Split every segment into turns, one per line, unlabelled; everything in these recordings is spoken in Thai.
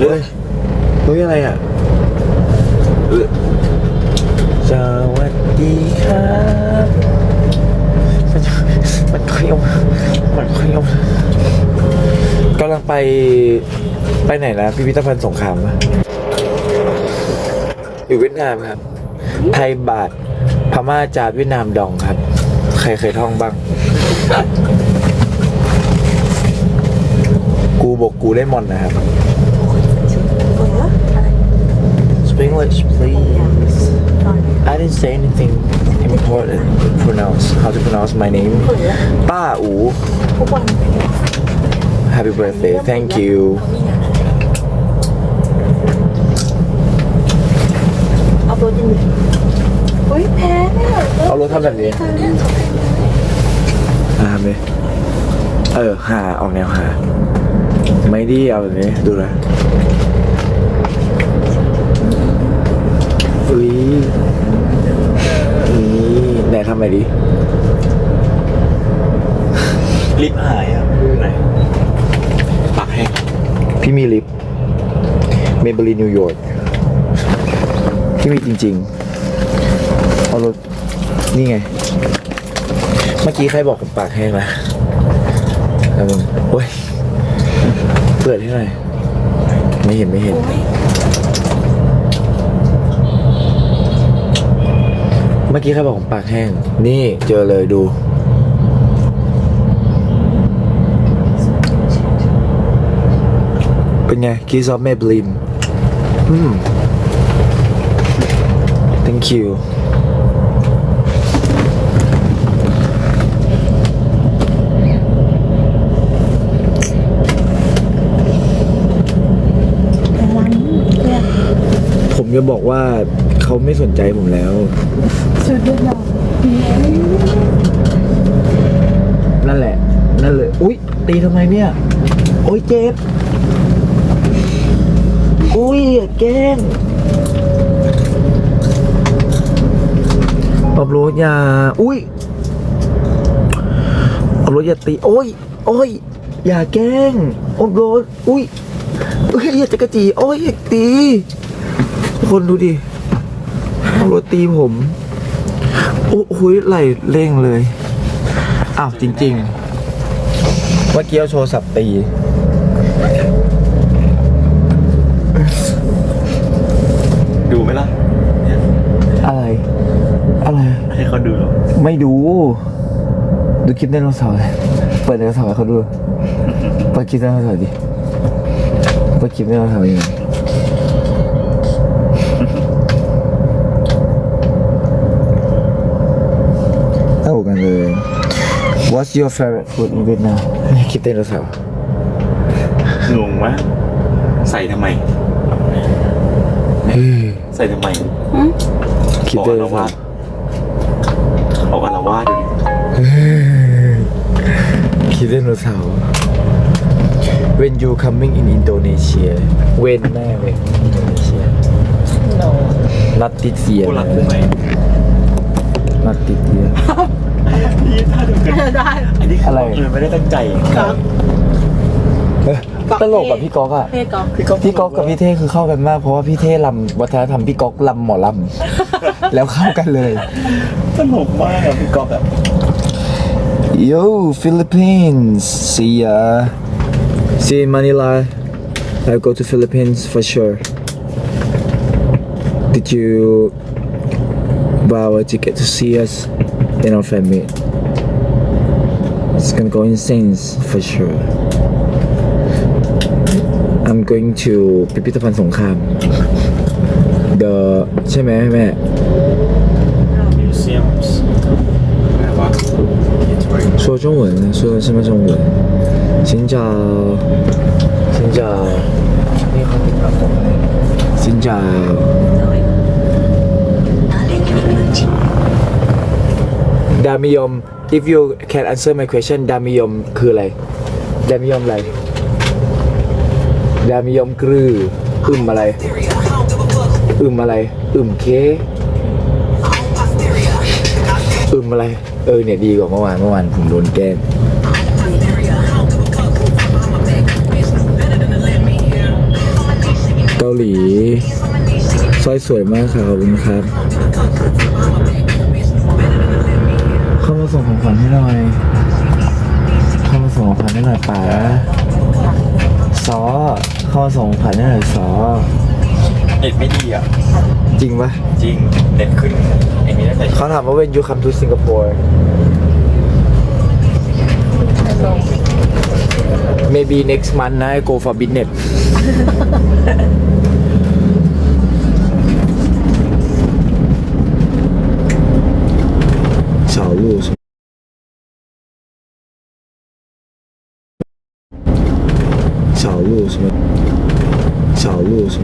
เฮ้ยเฮ้ยอะไรอะสวัสดีครับมันมันเคลียวมันเคลียวกำลังไปไปไหนนะพิพิธภัณฑ์สงครามปะอยู่เวียดนามครับ ไทยบาทพม่าจาดเวียดนามดองครับ ใครเคยท่องบ้าง กูบอกกูได้มอนนะครับ English please I didn't say anything important pronounce how to pronounce my name ป้าอู
ทุกวัน
Happy birthday thank you
เอาตัวจริงอุ้ยแพ้เนี่ย
เอารถทำแบบนี้อ่าทำดิเออหาออกแนวหา ไม่ดีเอาแบบนี้ดูนะ ไหนทำไมดิ
ลิฟต์หายอะไหนปากแห้ง
พี่มีลิปเมเบลีนิวยอร์กพี่มีจริงๆเอารถนี่ไง เมื่อกี้ใครบอกผมปากแห้งนะแล้วมึงโอ้ยเปิดให้หน่อยไม่เห็นไม่เห็น เมื่อกี้ใครบอกผมปากแห้ง นี่เจอเลยดู เป็นไงคีซอฟเมบลินอืม thank you
วันเนี่ย
ผมจะบอกว่า เขาไม่สนใจผมแล้ว
ชุดเดียว
นั่นแหละ นั่นเลย อุ๊ย ตีทำไมเนี่ย โอ้ยเจ็บ อุ้ยแก้งออบรถอย่าอุ้ยออบรถอย่าตี โอ้ยโอ้ยอย่าแกล้งออบรถ อุ้ยอุ้ยอย่าจะกระจีโอ้ยอย่าตี คนดูดิ ออบรถตีผม โอ้โหไหลเร่งเลย อ้าวจริง ๆ เมื่อกี้เอาโชว์สับตี
ดูไหมล่ะเนี่ย
อะไร อะไร
ให้เขาดูหรอ
ไม่ดู ดูคลิปไดโนเสาร์เลยเปิดไดโนเสาร์ให้เขาดู เปิดคลิปไดโนเสาร์ดิ เปิดคลิปไดโนเสาร์ยังไงเท่ากันเลย What's your favorite food in Vietnam คลิปไดโนเสาร์
งงวะใส่ทำไม ใส่ทำไม
คลิป
บอก
ได
อา
โน
ละ
เสาวาร์
ดบอกอาละวาดดูดิ
คลิปไดโนเสาร์ When you coming in Indonesia When แม่เว้ย Indonesia Not this year
กูรักกูไหม
Not this year
ยี่ ท่าดูกัน
ได้
อันนี้คือ
อะไร
บอกเลยไม่ได้ตั้งใจ
ครับ
เอ้ยตลกกับพี่ก๊อกอะ
เพ่ก๊อก
พี่ก๊อฟ
พี่ก๊อกกับพี่เท่คือเข้ากันมาก เพราะว่าพี่เท่ลำวัฒนธรรมพี่ก๊อกลำหมอลำแล้วเข้ากันเลย
ตลกมากอะพี่ก๊อฟแบบ
Yo Philippines see ya see you in Manila I go to Philippines for sure Did you buy a ticket to see us in our family It's gonna go insane for sure I'm going to พิพิธภัณฑ์สงคราม The ใช่ไหมแม่
museums อะไรวะ
说中文，说的什么中文？请找，请找，你好，请找。 ดามิยม if you can answer my question ดามิยมคืออะไร ดามิยมอะไร ดามิยมคืออึมอะไร อึมอะไร อึมเค อึมอะไร เออเนี่ยดีกว่าเมื่อวานเมื่อวานผมโดนแกล้งาหลีสร้อยสวยมากค่ะขอบคุณครับ ส่งของขวัญให้หน่อยเข้ามาส่งของขวัญให้หน่อยป๋าซอเข้ามาส่งของขวัญให้หน่อยซอ
เน็ตไม่ดีอะ
จริงปะ
จริง เน็ตขึ้นไอ้นี้ตั้งแต่
เขาถามว่า when you come to Singapore maybe next month นะ I go for business 小路什么？小路什么？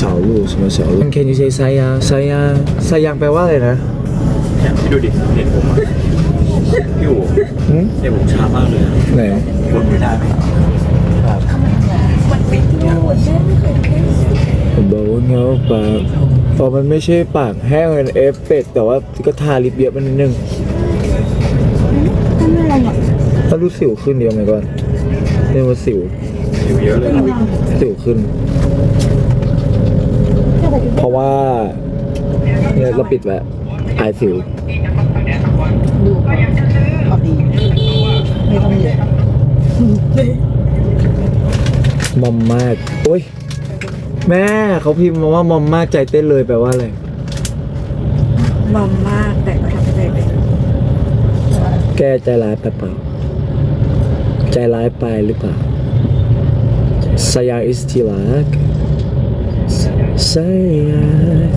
小路什么小路？Can you say ไซยางไซยางไซยางแปลว่าอะไรนะ
เนี่ยพี่ดูดิ เน็ตผมอ่ะ พี่อู๋
หืม
เน็ตผมช้ามากเลยอะ
ไหน
กดไม่ได้ไหม
ผมบอกว่าเงาปากพอมันไม่ใช่ปากแห้งเป็นเอฟเฟกต์แต่ว่าก็ทาลิปเยอะมันนิดนึงถ้ารู้สิวขึ้นเดียวไหมก่อน เรียกว่าสิว
อยู่เยอะเลย
สิวขึ้น เพราะว่าเนี่ยเราปิดไว้อายสิว
ดูพอดีไม่ต้องเยอะ
มอมมากโอ้ย แม่เขาพิมพ์มาว่ามอมมากใจเต้นเลยแปลว่าอะไร
มอมมากแต่ก็ทำใจเป็น
แกใจร้ายไปเปล่า ใจร้ายไปหรือเปล่าสยามอิสติลักสยาม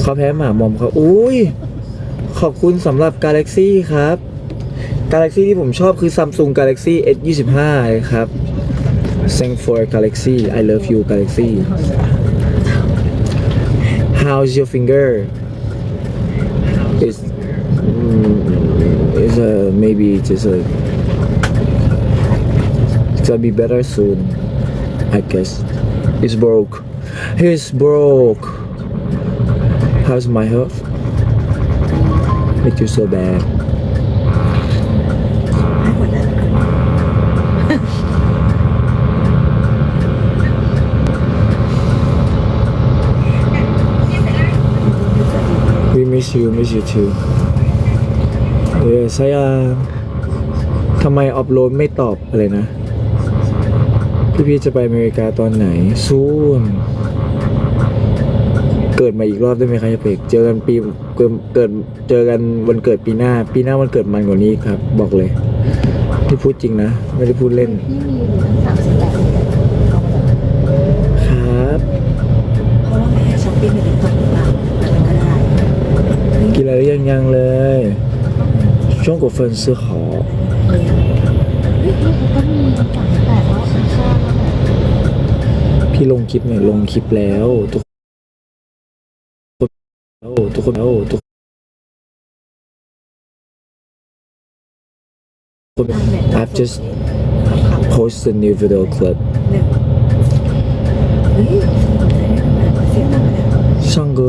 เขา
แพ้หมามอมเขาอุ้ย ขอบคุณสำหรับ Galaxy ครับ Galaxy ที่ผมชอบคือ Samsung Galaxy S25 ครับ Thank for Galaxy I love you Galaxy How's your finger It's mm, it's a maybe just a it's gonna be better soon I guess it's broke it's broke How's my health? Make you so bad.
ให้หมดแล้ว
We miss you, miss you too. เออสยามทำไมออฟโหลดไม่ตอบอะไรนะ พี่พี่จะไปอเมริกาตอนไหนซูนเกิดมาอีกรอบได้ไหมครับเปกเจอกันปีเกิดเกิดเจอกันวันเกิดปีหน้า ปีหน้าวันเกิดมันกว่านี้ครับ บอกเลยที่พูดจริงนะ ไม่ได้พูดเล่น
พี่มีอยู่ทั้งสามสิบแปด
ครับ
เพราะว่าไม่ให้ช้อปปิ้งในติ๊กต็อกหรือเปล่ามันก็ได้
กินอะไรหรือยังยังเลย ช่วงกว่าเฟินซื้อขอ
เลย
พี่ลงคลิปเนี่ยลงคลิปแล้ว ทุกคนแล้วทุกคนแล้วทุกคน I've just posted a new video clip
หนึ่งเฮ้ยเสียงดังเลย
唱歌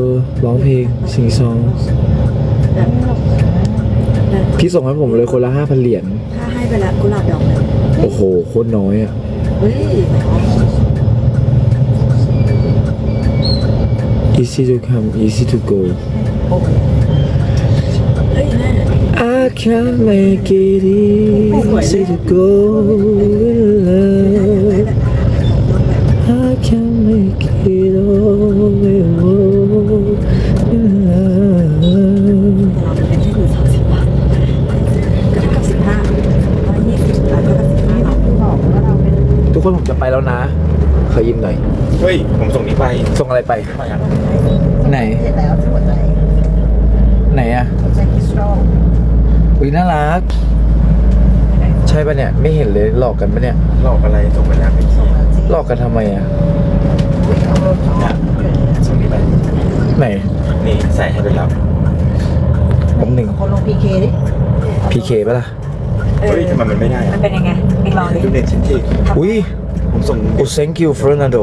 ร้องเพลงซิงซอง
แบบแบบ
พี่ส่งให้ผมเลยคนละห้าพันเหรียญ
ถ้าให้ไปละกุหลาบดอกหนึ่ง
โอ้โห โคตรน้อยอะ
เฮ้ย
easy to come easy to go I can't make it easy to go in love I can't make it all in love
เราเป็นที่อยู่สามสิบาทก็เท่ากับสิบห้าร้อยยี่สิบแล้วก็สิบห้าบอกว่าเราเป็น
ทุกคนผมจะไปแล้วนะ ขอยิ้มหน่อย
เฮ้ย ผมส่งนี้ไป
ส่งอะไรไป
ไปอะ
ไหน
เสร็จแล้วหัวใจ
ไหนอะ
หัวใจคริสตัล
อุ้ยน่ารัก ใช่ปะเนี่ย ไม่เห็นเลยหลอกกันปะเนี่ย
หลอกอะไรส่งไปแล้วไม่
ส่งมาจริง
หลอกกันทำไมอะ
เอารถเขา
เนี่ยส่งนี้ไป
ไหน
นี่ใส่ให้ไปแล้ว
ผมหนึ่ง
คนลงพีเคดิ
พีเคปะล่ะ
เฮ้ยทำไมมันไม่ได้
มั
อะ
นเป็นยังไงเองลองดิ
ดูเน็ตฉันที
อุ้ย
ผมส่ง
โอ้ thank you Fernando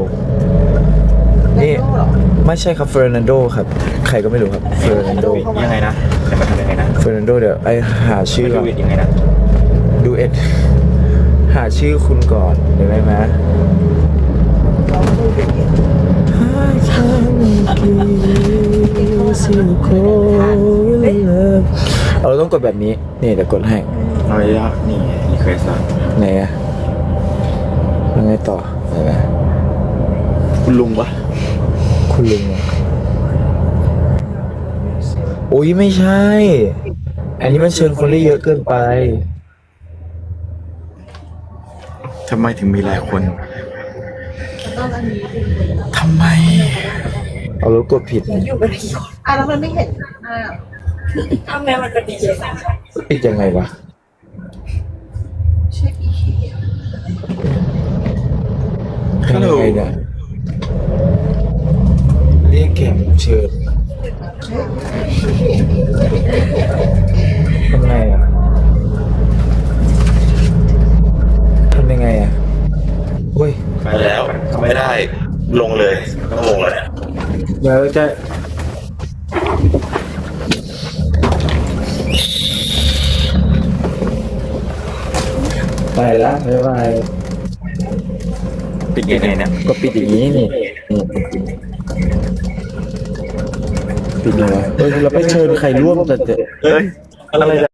นี่ไม่ใช่ครับ Fernando ครับ ใครก็ไม่รู้ครับ Fernando
ยังไงนะแต่มันทำยังไงนะ
Fernando เดี๋ยวไอหาชื่อ
ไม่
ก่อ
ดู
น
อีกยังไงนะ
ดูเอ็ดหาชื่อคุณก่อนเดี๋ยวได้ไหมเราต้องกดแบบนี้ นี่เดี๋ยวกดให้
เอาไว้แล้วนี่รีเควสต์
ไหนอะ ยังไงต่อไหนนะ
คุณลุงปะ
คุณลุงอะโอ้ยไม่ใช่ อันนี้มันเชิญคนได้เยอะเกินไป
ทำไมถึงมีหลายคนทำไม
เอารถกดผิด
อยู่กันกี่คนอะแล้วมันไม่เห็นอะ ทำไมมันเป็นดีเจสามชั้น
ปิดยังไงวะ
เช็คอีกที
ทำยังไงเนี่ยเรียกแขกรับเชิญทำไงอะทำยังไงอะเฮ้ย
ไปแล้วไม่ได้ลงเลยต้องลงเลย
เดี๋ยวจะไปแล้วบ๊ายบาย
ปิดยังไงเนี่ย
ก็ปิดอย่างนี้นี่นี่ปิดยังไงเออเราไปเชิญใครร่วมแต่จะ
เอ้ยอะไรเนี่ย